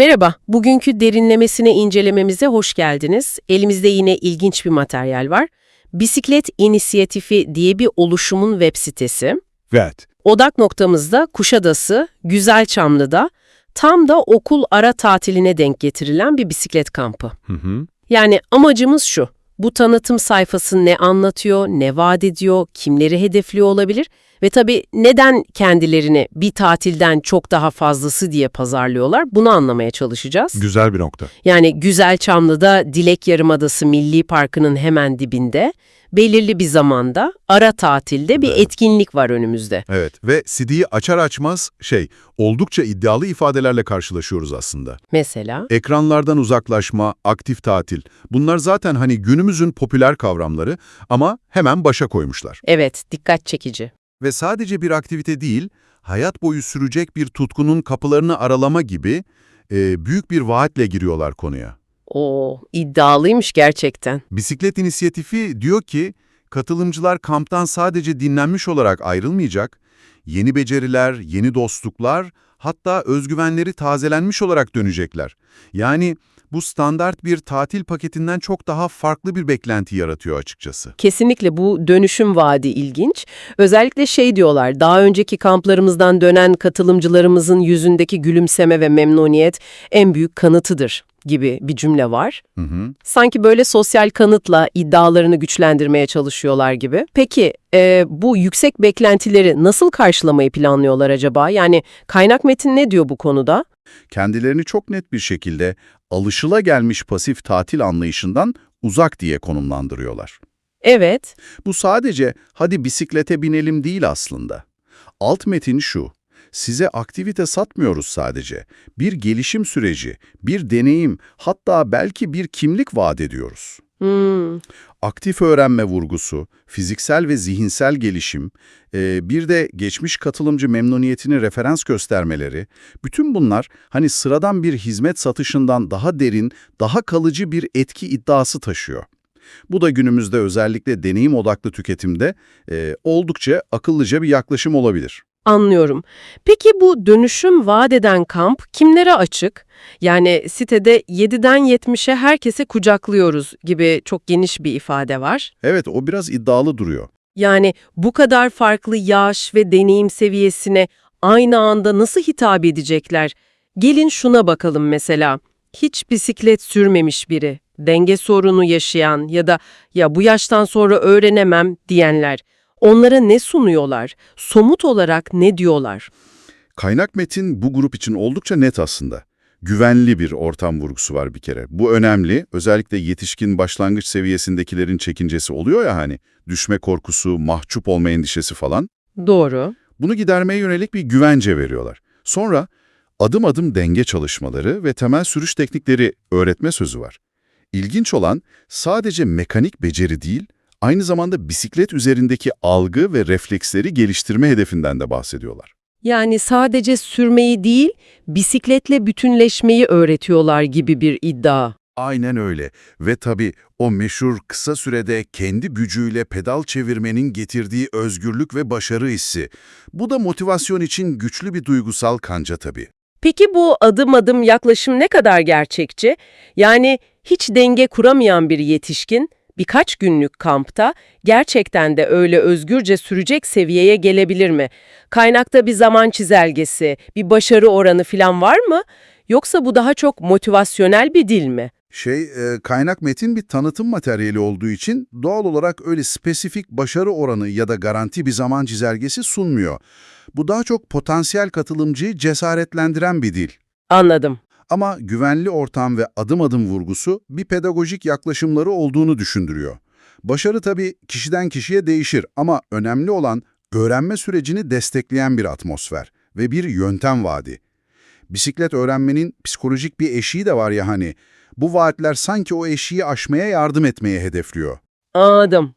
Merhaba, bugünkü derinlemesine incelememize hoş geldiniz. Elimizde yine ilginç bir materyal var. Bisiklet İnisiyatifi diye bir oluşumun web sitesi. Evet. Odak noktamızda Kuşadası, Güzelçamlı'da tam da okul ara tatiline denk getirilen bir bisiklet kampı. Hı hı. Yani amacımız şu, bu tanıtım sayfası ne anlatıyor, ne vaat ediyor, kimleri hedefliyor olabilir ve tabii neden kendilerini bir tatilden çok daha fazlası diye pazarlıyorlar bunu anlamaya çalışacağız. Güzel bir nokta. Yani Güzelçamlı'da Dilek Yarımadası Milli Parkı'nın hemen dibinde belirli bir zamanda ara tatilde bir Evet. etkinlik var önümüzde. Evet ve CD'yi açar açmaz şey, oldukça iddialı ifadelerle karşılaşıyoruz aslında. Mesela Ekranlardan uzaklaşma, aktif tatil. Bunlar zaten hani günümüzün popüler kavramları ama hemen başa koymuşlar. evet dikkat çekici. Ve sadece bir aktivite değil, hayat boyu sürecek bir tutkunun kapılarını aralama gibi e, büyük bir vaatle giriyorlar konuya. O iddialıymış gerçekten. Bisiklet inisiyatifi diyor ki, katılımcılar kamptan sadece dinlenmiş olarak ayrılmayacak, yeni beceriler, yeni dostluklar, hatta özgüvenleri tazelenmiş olarak dönecekler. Yani bu standart bir tatil paketinden çok daha farklı bir beklenti yaratıyor açıkçası. Kesinlikle bu dönüşüm vaadi ilginç. Özellikle şey diyorlar, daha önceki kamplarımızdan dönen katılımcılarımızın yüzündeki gülümseme ve memnuniyet en büyük kanıtıdır gibi bir cümle var. Hı hı. Sanki böyle sosyal kanıtla iddialarını güçlendirmeye çalışıyorlar gibi. Peki e, bu yüksek beklentileri nasıl karşılamayı planlıyorlar acaba? Yani kaynak metin ne diyor bu konuda? Kendilerini çok net bir şekilde alışılagelmiş pasif tatil anlayışından uzak diye konumlandırıyorlar. Evet, Bu sadece hadi bisiklete binelim değil aslında. Alt metin şu, size aktivite satmıyoruz sadece. Bir gelişim süreci, bir deneyim, hatta belki bir kimlik vaat ediyoruz. hmm, Aktif öğrenme vurgusu, fiziksel ve zihinsel gelişim, e, bir de geçmiş katılımcı memnuniyetini referans göstermeleri, bütün bunlar hani sıradan bir hizmet satışından daha derin, daha kalıcı bir etki iddiası taşıyor. Bu da günümüzde özellikle deneyim odaklı tüketimde e, oldukça akıllıca bir yaklaşım olabilir. Anlıyorum. Peki bu dönüşüm vaat eden kamp kimlere açık? Yani sitede 7'den 70'e herkese kucaklıyoruz gibi çok geniş bir ifade var. Evet, o biraz iddialı duruyor. Yani bu kadar farklı yaş ve deneyim seviyesine aynı anda nasıl hitap edecekler? Gelin şuna bakalım mesela. Hiç bisiklet sürmemiş biri, denge sorunu yaşayan ya da ya bu yaştan sonra öğrenemem diyenler. Onlara ne sunuyorlar? Somut olarak ne diyorlar? Kaynak metin bu grup için oldukça net aslında. Güvenli bir ortam vurgusu var bir kere. Bu önemli. Özellikle yetişkin başlangıç seviyesindekilerin çekincesi oluyor ya hani. Düşme korkusu, mahcup olma endişesi falan. Doğru. Bunu gidermeye yönelik bir güvence veriyorlar. Sonra adım adım denge çalışmaları ve temel sürüş teknikleri öğretme sözü var. İlginç olan sadece mekanik beceri değil, aynı zamanda bisiklet üzerindeki algı ve refleksleri geliştirme hedefinden de bahsediyorlar. Yani sadece sürmeyi değil, bisikletle bütünleşmeyi öğretiyorlar gibi bir iddia. Aynen öyle ve tabii o meşhur kısa sürede kendi gücüyle pedal çevirmenin getirdiği özgürlük ve başarı hissi. Bu da motivasyon için güçlü bir duygusal kanca tabii. Peki bu adım adım yaklaşım ne kadar gerçekçi? Yani hiç denge kuramayan bir yetişkin birkaç günlük kampta gerçekten de öyle özgürce sürecek seviyeye gelebilir mi? Kaynakta bir zaman çizelgesi, bir başarı oranı falan var mı? Yoksa bu daha çok motivasyonel bir dil mi? Şey, e, kaynak metin bir tanıtım materyali olduğu için doğal olarak öyle spesifik başarı oranı ya da garanti bir zaman çizelgesi sunmuyor. Bu daha çok potansiyel katılımcıyı cesaretlendiren bir dil. Anladım. Ama güvenli ortam ve adım adım vurgusu bir pedagojik yaklaşımları olduğunu düşündürüyor. Başarı tabii kişiden kişiye değişir ama önemli olan öğrenme sürecini destekleyen bir atmosfer ve bir yöntem vaadi. Bisiklet öğrenmenin psikolojik bir eşiği de var ya hani. Bu vaatler sanki o eşiği aşmaya yardım etmeye hedefliyor. Anladım.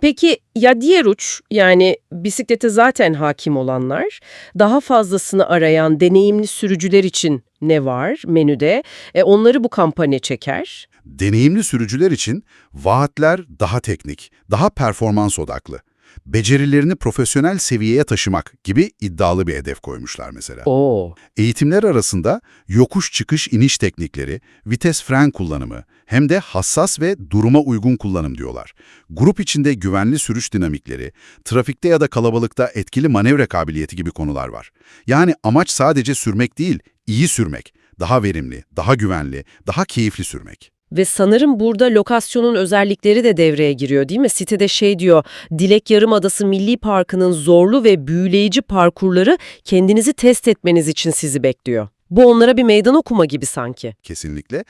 Peki ya diğer uç yani bisiklete zaten hakim olanlar, daha fazlasını arayan deneyimli sürücüler için ne var menüde? E, onları bu kampanya çeker. Deneyimli sürücüler için vaatler daha teknik, daha performans odaklı. Becerilerini profesyonel seviyeye taşımak gibi iddialı bir hedef koymuşlar mesela. Oo. Eğitimler arasında yokuş çıkış iniş teknikleri, vites fren kullanımı hem de hassas ve duruma uygun kullanım diyorlar. Grup içinde güvenli sürüş dinamikleri, trafikte ya da kalabalıkta etkili manevra kabiliyeti gibi konular var. Yani amaç sadece sürmek değil, iyi sürmek, daha verimli, daha güvenli, daha keyifli sürmek. Ve sanırım burada lokasyonun özellikleri de devreye giriyor değil mi? Sitede şey diyor, Dilek Yarımadası Milli Parkı'nın zorlu ve büyüleyici parkurları kendinizi test etmeniz için sizi bekliyor. Bu onlara bir meydan okuma gibi sanki. Kesinlikle.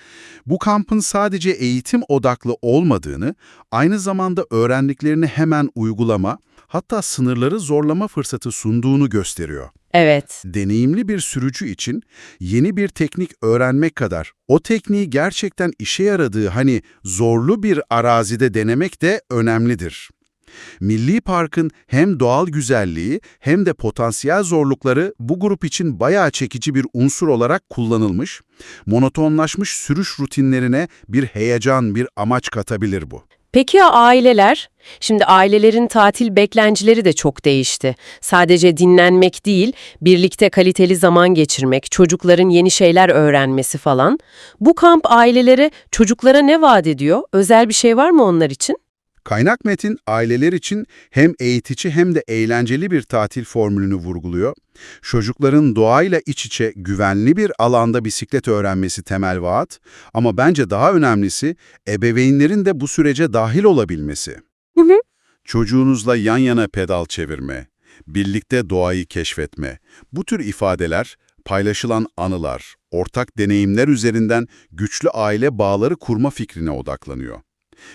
Bu kampın sadece eğitim odaklı olmadığını, aynı zamanda öğrendiklerini hemen uygulama, hatta sınırları zorlama fırsatı sunduğunu gösteriyor. Evet. Deneyimli bir sürücü için yeni bir teknik öğrenmek kadar o tekniği gerçekten işe yaradığı hani zorlu bir arazide denemek de önemlidir. Milli Park'ın hem doğal güzelliği hem de potansiyel zorlukları bu grup için bayağı çekici bir unsur olarak kullanılmış, monotonlaşmış sürüş rutinlerine bir heyecan, bir amaç katabilir bu. Peki ya aileler? Şimdi ailelerin tatil beklentileri de çok değişti. Sadece dinlenmek değil, birlikte kaliteli zaman geçirmek, çocukların yeni şeyler öğrenmesi falan. Bu kamp ailelere, çocuklara ne vaat ediyor? Özel bir şey var mı onlar için? Kaynak metin aileler için hem eğitici hem de eğlenceli bir tatil formülünü vurguluyor. Çocukların doğayla iç içe güvenli bir alanda bisiklet öğrenmesi temel vaat ama bence daha önemlisi ebeveynlerin de bu sürece dahil olabilmesi. Hı hı. Çocuğunuzla yan yana pedal çevirme, birlikte doğayı keşfetme, bu tür ifadeler paylaşılan anılar, ortak deneyimler üzerinden güçlü aile bağları kurma fikrine odaklanıyor.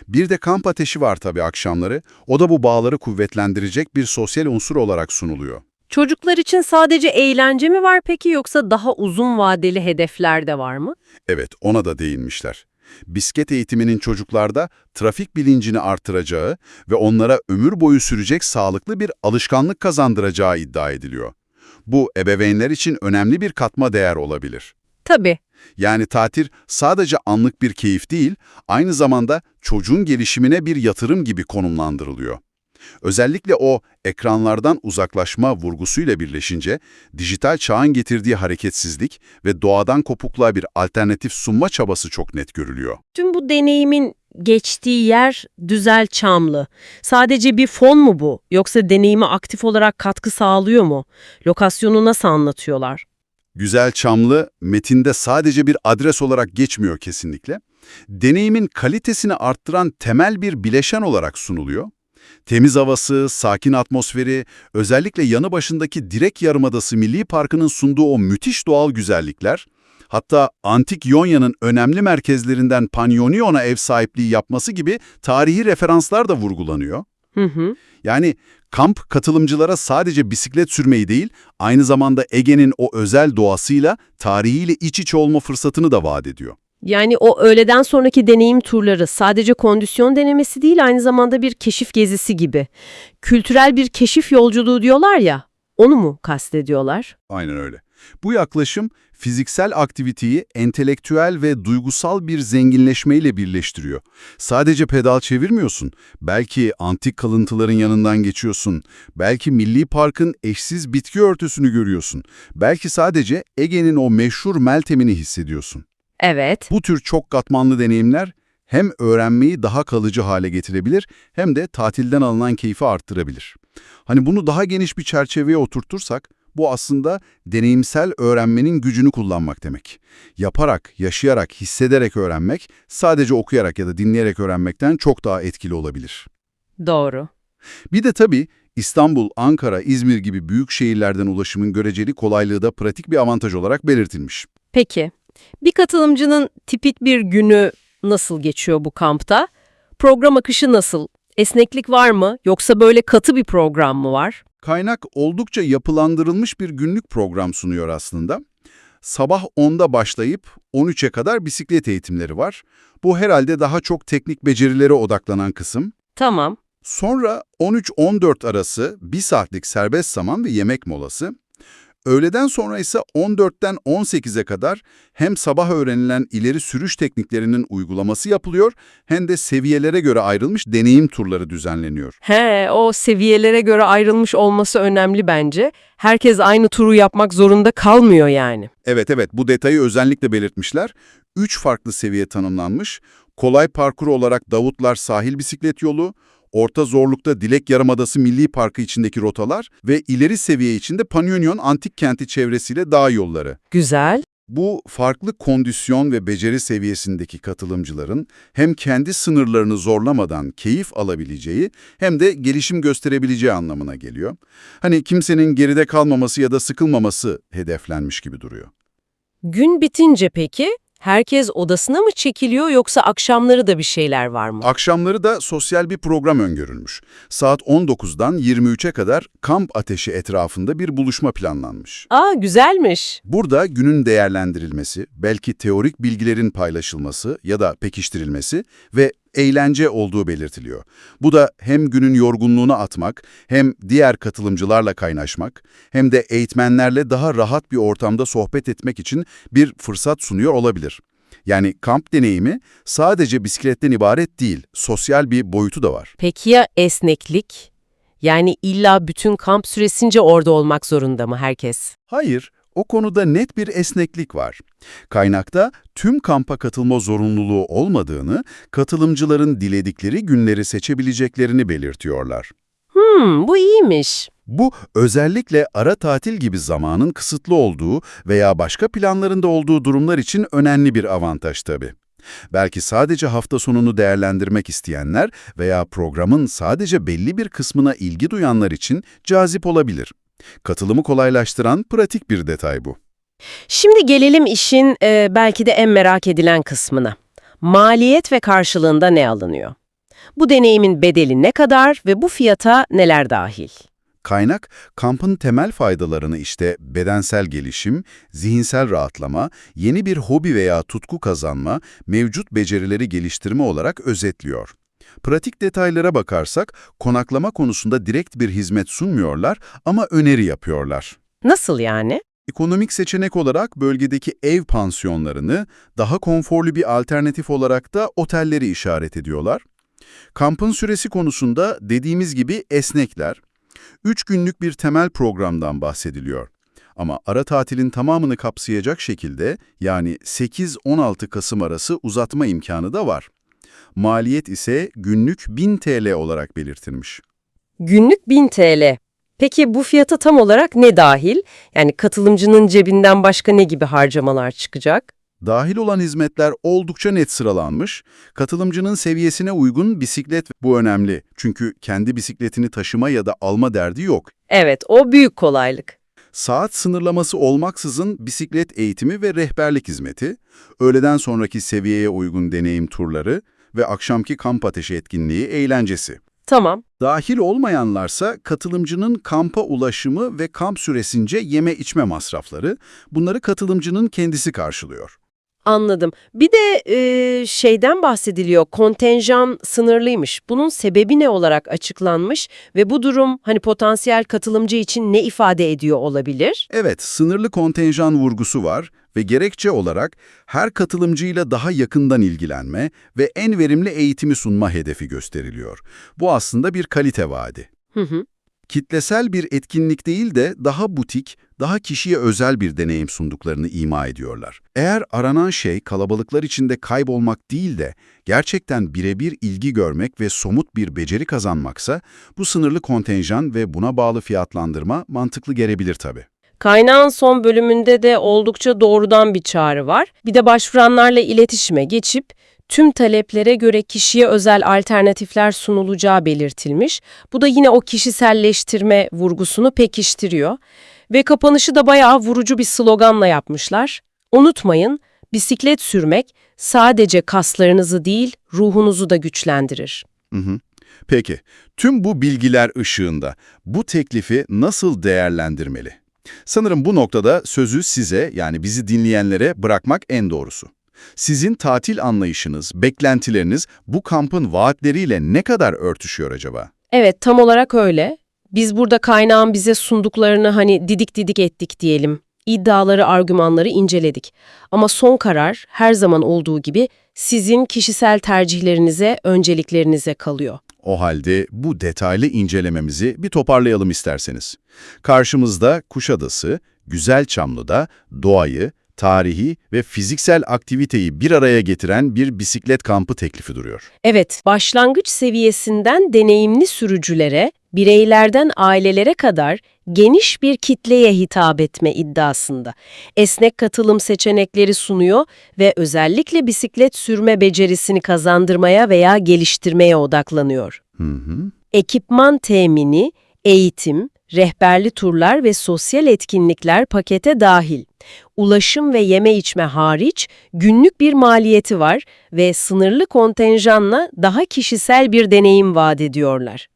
Bir de kamp ateşi var tabii akşamları. O da bu bağları kuvvetlendirecek bir sosyal unsur olarak sunuluyor. Çocuklar için sadece eğlence mi var peki yoksa daha uzun vadeli hedefler de var mı? Evet, ona da değinmişler. Bisiklet eğitiminin çocuklarda trafik bilincini artıracağı ve onlara ömür boyu sürecek sağlıklı bir alışkanlık kazandıracağı iddia ediliyor. Bu ebeveynler için önemli bir katma değer olabilir. Tabii. Yani tatil sadece anlık bir keyif değil, aynı zamanda çocuğun gelişimine bir yatırım gibi konumlandırılıyor. Özellikle o ekranlardan uzaklaşma vurgusuyla birleşince, dijital çağın getirdiği hareketsizlik ve doğadan kopukluğa bir alternatif sunma çabası çok net görülüyor. Tüm bu deneyimin geçtiği yer Düzel Çamlı. Sadece bir fon mu bu? Yoksa deneyime aktif olarak katkı sağlıyor mu? Lokasyonu nasıl anlatıyorlar? Güzel Çamlı, metinde sadece bir adres olarak geçmiyor kesinlikle. Deneyimin kalitesini arttıran temel bir bileşen olarak sunuluyor. Temiz havası, sakin atmosferi, özellikle yanı başındaki Direk Yarımadası Milli Parkı'nın sunduğu o müthiş doğal güzellikler, hatta antik Yonya'nın önemli merkezlerinden Panyonion'a ev sahipliği yapması gibi tarihi referanslar da vurgulanıyor. Hı hı. Yani kamp katılımcılara sadece bisiklet sürmeyi değil, aynı zamanda Ege'nin o özel doğasıyla, tarihiyle iç içe olma fırsatını da vaat ediyor. Yani o öğleden sonraki deneyim turları sadece kondisyon denemesi değil aynı zamanda bir keşif gezisi gibi. Kültürel bir keşif yolculuğu diyorlar ya, onu mu kastediyorlar? Aynen öyle. Bu yaklaşım fiziksel aktiviteyi entelektüel ve duygusal bir zenginleşmeyle birleştiriyor. Sadece pedal çevirmiyorsun. Belki antik kalıntıların yanından geçiyorsun. Belki Milli Park'ın eşsiz bitki örtüsünü görüyorsun. Belki sadece Ege'nin o meşhur meltemini hissediyorsun. Evet. Bu tür çok katmanlı deneyimler hem öğrenmeyi daha kalıcı hale getirebilir hem de tatilden alınan keyfi arttırabilir. Hani bunu daha geniş bir çerçeveye oturtursak, bu aslında deneyimsel öğrenmenin gücünü kullanmak demek. Yaparak, yaşayarak, hissederek öğrenmek, sadece okuyarak ya da dinleyerek öğrenmekten çok daha etkili olabilir. Doğru. Bir de tabii İstanbul, Ankara, İzmir gibi büyük şehirlerden ulaşımın göreceli kolaylığı da pratik bir avantaj olarak belirtilmiş. Peki, bir katılımcının tipik bir günü nasıl geçiyor bu kampta? Program akışı nasıl? Esneklik var mı? Yoksa böyle katı bir program mı var? Kaynak oldukça yapılandırılmış bir günlük program sunuyor aslında. Sabah 10'da başlayıp 13'e kadar bisiklet eğitimleri var. Bu herhalde daha çok teknik becerilere odaklanan kısım. Tamam. Sonra 13-14 arası 1 saatlik serbest zaman ve yemek molası. Öğleden sonra ise 14'ten 18'e kadar hem sabah öğrenilen ileri sürüş tekniklerinin uygulaması yapılıyor hem de seviyelere göre ayrılmış deneyim turları düzenleniyor. He, o seviyelere göre ayrılmış olması önemli bence. Herkes aynı turu yapmak zorunda kalmıyor yani. Evet evet bu detayı özellikle belirtmişler. Üç farklı seviye tanımlanmış. Kolay parkur olarak Davutlar Sahil Bisiklet Yolu, orta zorlukta Dilek Yarımadası Milli Parkı içindeki rotalar ve ileri seviye içinde Panyonion Antik Kenti çevresiyle dağ yolları. Güzel. Bu farklı kondisyon ve beceri seviyesindeki katılımcıların hem kendi sınırlarını zorlamadan keyif alabileceği hem de gelişim gösterebileceği anlamına geliyor. Hani kimsenin geride kalmaması ya da sıkılmaması hedeflenmiş gibi duruyor. Gün bitince peki herkes odasına mı çekiliyor yoksa akşamları da bir şeyler var mı? Akşamları da sosyal bir program öngörülmüş. Saat 19'dan 23'e kadar kamp ateşi etrafında bir buluşma planlanmış. Aa güzelmiş. Burada günün değerlendirilmesi, belki teorik bilgilerin paylaşılması ya da pekiştirilmesi ve eğlence olduğu belirtiliyor. Bu da hem günün yorgunluğunu atmak, hem diğer katılımcılarla kaynaşmak, hem de eğitmenlerle daha rahat bir ortamda sohbet etmek için bir fırsat sunuyor olabilir. Yani kamp deneyimi sadece bisikletten ibaret değil, sosyal bir boyutu da var. Peki ya esneklik? Yani illa bütün kamp süresince orada olmak zorunda mı herkes? Hayır, o konuda net bir esneklik var. Kaynakta tüm kampa katılma zorunluluğu olmadığını, katılımcıların diledikleri günleri seçebileceklerini belirtiyorlar. Hmm, bu iyiymiş. Bu özellikle ara tatil gibi zamanın kısıtlı olduğu veya başka planlarında olduğu durumlar için önemli bir avantaj tabii. Belki sadece hafta sonunu değerlendirmek isteyenler veya programın sadece belli bir kısmına ilgi duyanlar için cazip olabilir. Katılımı kolaylaştıran pratik bir detay bu. Şimdi gelelim işin e, belki de en merak edilen kısmına. Maliyet ve karşılığında ne alınıyor? Bu deneyimin bedeli ne kadar ve bu fiyata neler dahil? Kaynak, kampın temel faydalarını işte bedensel gelişim, zihinsel rahatlama, yeni bir hobi veya tutku kazanma, mevcut becerileri geliştirme olarak özetliyor. Pratik detaylara bakarsak, konaklama konusunda direkt bir hizmet sunmuyorlar ama öneri yapıyorlar. Nasıl yani? Ekonomik seçenek olarak bölgedeki ev pansiyonlarını, daha konforlu bir alternatif olarak da otelleri işaret ediyorlar. Kampın süresi konusunda dediğimiz gibi esnekler. 3 günlük bir temel programdan bahsediliyor. Ama ara tatilin tamamını kapsayacak şekilde yani 8-16 Kasım arası uzatma imkanı da var. Maliyet ise günlük 1000 TL olarak belirtilmiş. Günlük 1000 TL. Peki bu fiyata tam olarak ne dahil? Yani katılımcının cebinden başka ne gibi harcamalar çıkacak? Dahil olan hizmetler oldukça net sıralanmış. Katılımcının seviyesine uygun bisiklet bu önemli. Çünkü kendi bisikletini taşıma ya da alma derdi yok. Evet, o büyük kolaylık. Saat sınırlaması olmaksızın bisiklet eğitimi ve rehberlik hizmeti, öğleden sonraki seviyeye uygun deneyim turları ve akşamki kamp ateşi etkinliği eğlencesi. Tamam. Dahil olmayanlarsa katılımcının kampa ulaşımı ve kamp süresince yeme içme masrafları, bunları katılımcının kendisi karşılıyor. Anladım. Bir de e, şeyden bahsediliyor. Kontenjan sınırlıymış. Bunun sebebi ne olarak açıklanmış ve bu durum hani potansiyel katılımcı için ne ifade ediyor olabilir? Evet, sınırlı kontenjan vurgusu var ve gerekçe olarak her katılımcıyla daha yakından ilgilenme ve en verimli eğitimi sunma hedefi gösteriliyor. Bu aslında bir kalite vaadi. Hı hı. Kitlesel bir etkinlik değil de daha butik, daha kişiye özel bir deneyim sunduklarını ima ediyorlar. Eğer aranan şey kalabalıklar içinde kaybolmak değil de gerçekten birebir ilgi görmek ve somut bir beceri kazanmaksa bu sınırlı kontenjan ve buna bağlı fiyatlandırma mantıklı gelebilir tabii. Kaynağın son bölümünde de oldukça doğrudan bir çağrı var. Bir de başvuranlarla iletişime geçip tüm taleplere göre kişiye özel alternatifler sunulacağı belirtilmiş. Bu da yine o kişiselleştirme vurgusunu pekiştiriyor. Ve kapanışı da bayağı vurucu bir sloganla yapmışlar. Unutmayın, bisiklet sürmek sadece kaslarınızı değil, ruhunuzu da güçlendirir. Hı hı. Peki, tüm bu bilgiler ışığında bu teklifi nasıl değerlendirmeli? Sanırım bu noktada sözü size yani bizi dinleyenlere bırakmak en doğrusu. Sizin tatil anlayışınız, beklentileriniz bu kampın vaatleriyle ne kadar örtüşüyor acaba? Evet, tam olarak öyle. Biz burada kaynağın bize sunduklarını hani didik didik ettik diyelim. İddiaları, argümanları inceledik. Ama son karar her zaman olduğu gibi sizin kişisel tercihlerinize, önceliklerinize kalıyor. O halde bu detaylı incelememizi bir toparlayalım isterseniz. Karşımızda Kuşadası, Güzelçamlı'da doğayı, tarihi ve fiziksel aktiviteyi bir araya getiren bir bisiklet kampı teklifi duruyor. Evet, başlangıç seviyesinden deneyimli sürücülere, bireylerden ailelere kadar geniş bir kitleye hitap etme iddiasında. Esnek katılım seçenekleri sunuyor ve özellikle bisiklet sürme becerisini kazandırmaya veya geliştirmeye odaklanıyor. Hı hı. Ekipman temini, eğitim, rehberli turlar ve sosyal etkinlikler pakete dahil. Ulaşım ve yeme içme hariç günlük bir maliyeti var ve sınırlı kontenjanla daha kişisel bir deneyim vaat ediyorlar.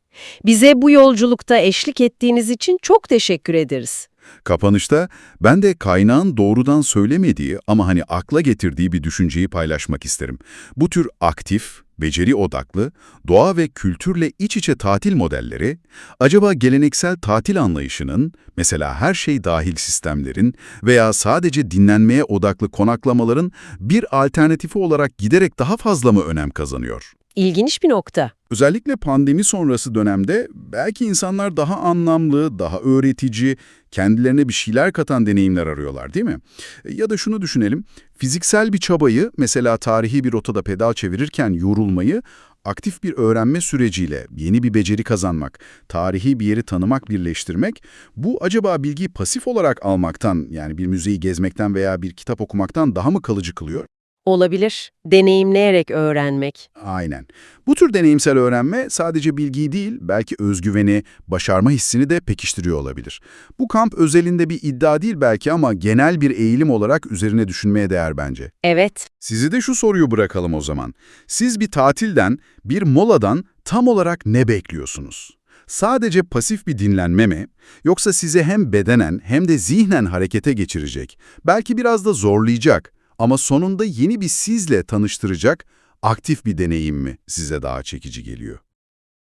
Bize bu yolculukta eşlik ettiğiniz için çok teşekkür ederiz. Kapanışta ben de kaynağın doğrudan söylemediği ama hani akla getirdiği bir düşünceyi paylaşmak isterim. Bu tür aktif, beceri odaklı, doğa ve kültürle iç içe tatil modelleri, acaba geleneksel tatil anlayışının, mesela her şey dahil sistemlerin veya sadece dinlenmeye odaklı konaklamaların bir alternatifi olarak giderek daha fazla mı önem kazanıyor? İlginç bir nokta. Özellikle pandemi sonrası dönemde belki insanlar daha anlamlı, daha öğretici, kendilerine bir şeyler katan deneyimler arıyorlar değil mi? Ya da şunu düşünelim, fiziksel bir çabayı, mesela tarihi bir rotada pedal çevirirken yorulmayı, aktif bir öğrenme süreciyle yeni bir beceri kazanmak, tarihi bir yeri tanımak, birleştirmek, bu acaba bilgiyi pasif olarak almaktan, yani bir müzeyi gezmekten veya bir kitap okumaktan daha mı kalıcı kılıyor? Olabilir. Deneyimleyerek öğrenmek. Aynen. Bu tür deneyimsel öğrenme sadece bilgiyi değil, belki özgüveni, başarma hissini de pekiştiriyor olabilir. Bu kamp özelinde bir iddia değil belki ama genel bir eğilim olarak üzerine düşünmeye değer bence. Evet. Sizi de şu soruyu bırakalım o zaman. Siz bir tatilden, bir moladan tam olarak ne bekliyorsunuz? Sadece pasif bir dinlenme mi? Yoksa size hem bedenen hem de zihnen harekete geçirecek, belki biraz da zorlayacak ama sonunda yeni bir sizle tanıştıracak aktif bir deneyim mi size daha çekici geliyor?